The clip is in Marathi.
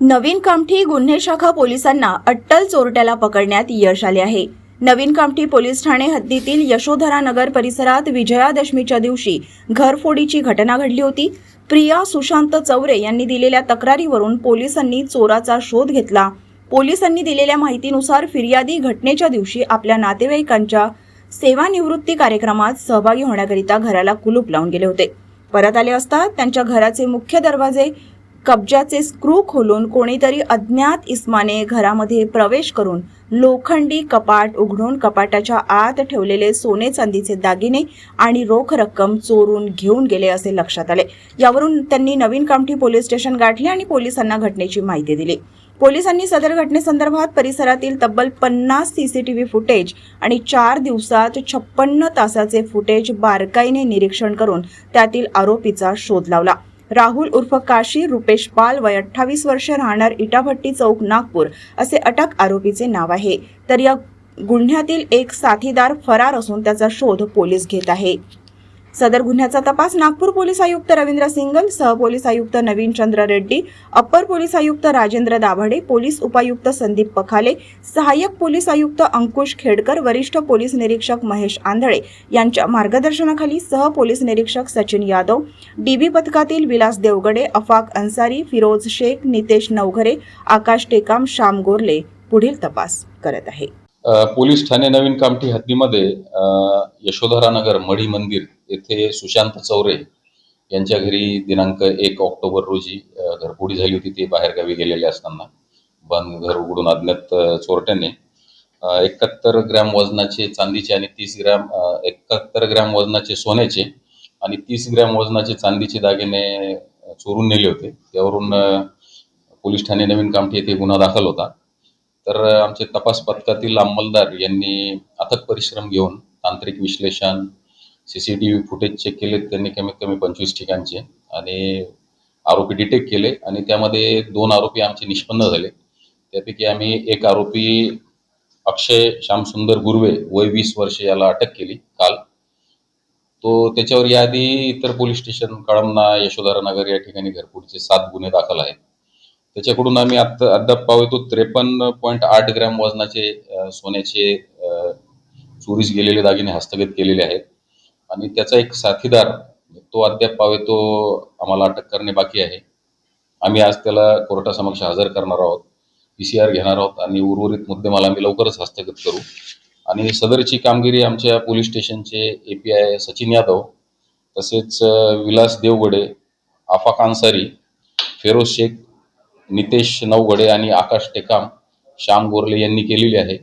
नवीन कामठी गुन्हे शाखा पोलिसांना अट्टल चोरट्याला पकडण्यात यश आले आहे. नवीन कामठी पोलीस ठाणे हद्दीतील यशोधरा नगर परिसरात विजयादशमीच्या दिवशी घरफोडीची घटना घडली होती. प्रिया सुशांत चौरे यांनी दिलेल्या तक्रारीवरून पोलिसांनी चोराचा शोध घेतला. पोलिसांनी दिलेल्या माहितीनुसार फिर्यादी घटनेच्या दिवशी आपल्या नातेवाईकांच्या सेवानिवृत्ती कार्यक्रमात सहभागी होण्याकरिता घराला कुलूप लावून गेले होते. परत आले असता त्यांच्या घराचे मुख्य दरवाजे कब्जाचे स्क्रू खोलून कोणीतरी अज्ञात इस्माने घरामध्ये प्रवेश करून लोखंडी कपाट उघडून कपाटाच्या आत ठेवलेले सोने चांदीचे दागिने आणि रोख रक्कम चोरून घेऊन गेले असे लक्षात आले. यावरून त्यांनी नवीन कामठी पोलीस स्टेशन गाठले आणि पोलिसांना घटनेची माहिती दिली. पोलिसांनी सदर घटनेसंदर्भात परिसरातील तब्बल पन्नास सीसीटीव्ही फुटेज आणि चार दिवसात छप्पन्न तासाचे फुटेज बारकाईने निरीक्षण करून त्यातील आरोपीचा शोध लावला. राहुल उर्फ काशी रुपेश पाल वय अठ्ठावीस वर्ष राहणार इटाभट्टी चौक नागपूर असे अटक आरोपीचे नाव आहे. तर या गुन्ह्यातील एक साथीदार फरार असून त्याचा शोध पोलीस घेत आहे. सदर गुन्ह्याचा तपास नागपूर पोलीस आयुक्त रवींद्र सिंगल सहपोलीस आयुक्त नवीन चंद्र रेड्डी अप्पर पोलीस आयुक्त राजेंद्र दाभाडे पोलीस उपायुक्त संदीप पखाले सहाय्यक पोलीस आयुक्त अंकुश खेडकर वरिष्ठ पोलीस निरीक्षक महेश आंधळे यांच्या मार्गदर्शनाखाली सह पोलीस निरीक्षक सचिन यादव डीबी पथकातील विलास देवगडे अफाक अन्सारी फिरोज शेख नितेश नवघरे आकाश टेकाम श्याम गोरले पुढील तपास करत आहे. पोलीस ठाणे नवीन कामठी हद्दीमध्ये यशोधरा नगर मढी मंदिर येथे सुशांत चौरे यांच्या घरी दिनांक एक ऑक्टोबर रोजी घरपुडी घरफोडी झाली होती. ते बाहेरगावी गेलेले असताना. बंद घर उघडून अज्ञात चोरट्याने. एकाहत्तर ग्रॅम वजनाचे चांदीचे आणि तीस ग्रॅम एकाहत्तर ग्रॅम वजनाचे सोन्याचे आणि तीस ग्रॅम वजनाचे चांदीचे दागिने चोरून नेले होते. त्यावरून पोलीस ठाणे नवीन कामठी येथे गुन्हा दाखल होता. तर आमचे तपास पथकातील अंमलदार यांनी अथक परिश्रम घेऊन तांत्रिक विश्लेषण सीसीटीव्ही फुटेज चेक केले त्यांनी कमीत कमी पंचवीस ठिकाणचे आणि आरोपी डिटेक्ट केले आणि त्यामध्ये दोन आरोपी आमचे निष्पन्न झाले. त्यापैकी आम्ही एक आरोपी अक्षय श्यामसुंदर गुर्वे वय वीस वर्ष याला अटक केली काल. तो त्याच्यावर याआधी इतर पोलीस स्टेशन कळमना यशोधरा नगर या ठिकाणी घरपुढचे सात गुन्हे दाखल आहेत. त्याच्याकडून आम्ही आता अद्याप पाहतो त्रेपन्न पॉईंट आठ ग्रॅम वजनाचे सोन्याचे चोरीस गेलेले दागिने हस्तगत केलेले आहेत. आणि त्याचा एक साथीदार तो अद्याप पावे तो आम्हाला अटक करणे बाकी आहे. आम्ही आज त्याला कोर्टासमक्ष हजर करणार आहोत पी सी आर घेणार आहोत आणि उर्वरित मुद्देमाल आम्ही लवकरच हस्तगत करू. आणि सदरची कामगिरी आमच्या पोलीस स्टेशनचे A P I Sachin Yadav तसेच विलास देवगडे आफाक अन्सारी फेरोज शेख नितेश नवगडे आणि आकाश टेकाम श्याम गोरले यांनी केलेली आहे.